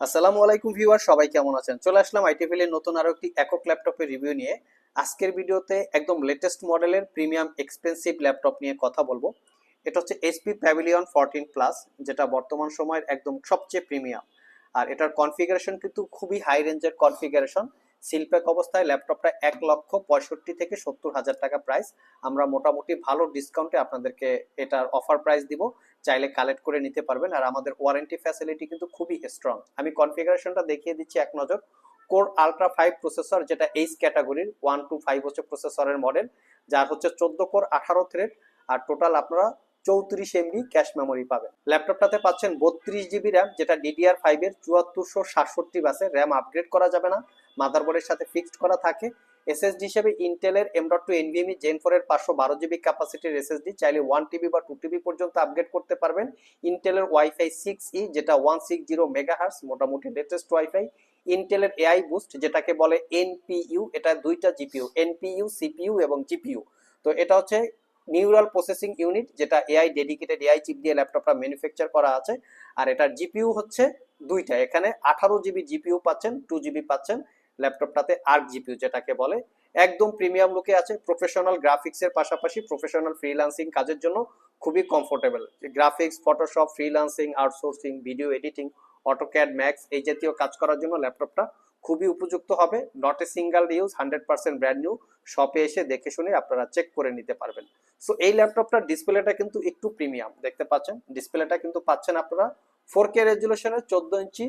আসসালামু আলাইকুম ভিউয়ার, সবাই কেমন আছেন? চলে আসলাম আইটিভিল এর নতুন আরও একটি একক ল্যাপটপের রিভিউ নিয়ে। আজকের ভিডিওতে একদম লেটেস্ট মডেলের প্রিমিয়াম এক্সপেন্সিভ ল্যাপটপ নিয়ে কথা বলব। এটা হচ্ছে এইচপি প্যাভিলিয়ন ফোরটিন প্লাস যেটা বর্তমান সময়ের একদম সবচেয়ে প্রিমিয়াম আর এটার কনফিগারেশন কিন্তু খুবই হাই রেঞ্জের কনফিগারেশন সিলপ্যাক অবস্থায় ল্যাপটপটা এক লক্ষ পঁয়ষট্টি থেকে সত্তর হাজার টাকা প্রাইস আমরা মোটামুটি ভালো ডিসকাউন্টে আপনাদেরকে এটার অফার প্রাইস দিব। চাইলে কালেক্ট করে নিতে পারবেন। আর আমাদের ওয়ারেন্টি ফ্যাসিলিটি কিন্তু খুবই স্ট্রং আমি কনফিগারেশনটা দেখিয়ে দিচ্ছি এক নজর। কোর আলট্রা ফাইভ প্রসেসর যেটা এইচ ক্যাটাগরির ওয়ান টু ফাইভ হচ্ছে প্রসেসরের মডেল যার হচ্ছে চোদ্দ কোর আঠারো থ্রেড আর টোটাল আপনারা চৌত্রিশ এমবি ক্যাশ মেমোরি পাবেন। ল্যাপটপটাতে পাচ্ছেন বত্রিশ জিবি র্যাম যেটা ডিডিআর ফাইভ এর চুয়াত্তরশো সাতষট্টি বাসে র্যাম আপগ্রেড করা যাবে না। মাদারবোর্ডের সাথে ফিক্সড করা থাকে। এসএসডি হিসেবে ইন্টেলের M dot two NVMe gen four এর পাঁচশো বারো জিবি ক্যাপাসিটির এসএসডি চাইলে ওয়ান টিবি বা টু টিবি পর্যন্ত আপগ্রেড করতে পারবেন। ইন্টেলের ওয়াইফাই সিক্স ই যেটা ওয়ান সিক্স জিরো মেগাহার্স মোটামুটি লেটেস্ট ওয়াইফাই ইন্টেলের এআই বুস্ট যেটাকে বলে এনপিইউ এটা দুইটা জিপিইউ এনপিইউ সিপিইউ এবং জিপিইউ তো এটা হচ্ছে নিউরাল প্রসেসিং ইউনিট, যেটা এআই ডেডিকেটেড এআই চিপ দিয়ে ল্যাপটপটা ম্যানুফ্যাকচার করা আছে, আর এটার জিপিইউ হচ্ছে দুইটা। এখানে আঠারো জিবি জিপিইউ পাচ্ছেন টু জিবি পাচ্ছেন, ল্যাপটপটাতে আর্ক জিপিইউ যেটাকে বলে। একদম প্রিমিয়াম লুকে আছে প্রফেশনাল গ্রাফিক্সের পাশাপাশি প্রফেশনাল ফ্রিল্যান্সিং কাজের জন্য খুবই comfortable graphics Photoshop freelancing outsourcing video editing AutoCAD max এই জাতীয় কাজ করার জন্য ল্যাপটপটা খুবই উপযুক্ত হবে। Not a single use hundred percent brand new শপে এসে দেখে শুনে আপনারা চেক করে নিতে পারবেন। সো এই ল্যাপটপটার ডিসপ্লেটা কিন্তু একটু প্রিমিয়াম দেখতে পাচ্ছেন? ডিসপ্লেটা কিন্তু পাচ্ছেন আপনারা ফোর কে রেজুলেশনের চোদ্দ ইঞ্চি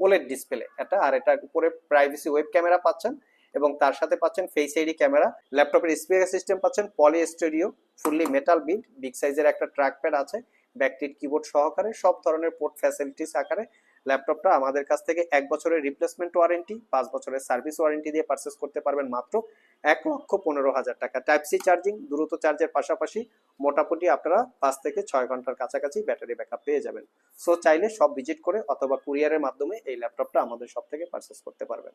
ওলেড ডিসপ্লে এটা আর এটার উপরে প্রাইভেসি ওয়েব ক্যামেরা পাচ্ছেন এবং তার সাথে পাচ্ছেন ফেস আইডি ক্যামেরা ল্যাপটপের স্পিকার সিস্টেম পাচ্ছেন Poly Studio fully metal build big সাইজের একটা ট্র্যাক প্যাড আছে। ব্যাকটিড কিবোর্ড সহকারে, সব ধরনের পোর্ট ফ্যাসিলিটিস আকারে ল্যাপটপটা আমাদের কাছ থেকে এক বছরের রিপ্লেসমেন্ট ওয়ারেন্টি পাঁচ বছরের সার্ভিস ওয়ারেন্টি দিয়ে পারচেস করতে পারবেন মাত্র এক লক্ষ পনেরো হাজার টাকা। টাইপ সি চার্জিং দ্রুত চার্জের পাশাপাশি মোটামুটি আপনারা পাঁচ থেকে ছয় ঘণ্টার কাছাকাছি ব্যাটারি ব্যাকআপ পেয়ে যাবেন। সো চাইলে সব ভিজিট করে অথবা কুরিয়ারের মাধ্যমে এই ল্যাপটপটা আমাদের সব থেকে পারচেস করতে পারবেন।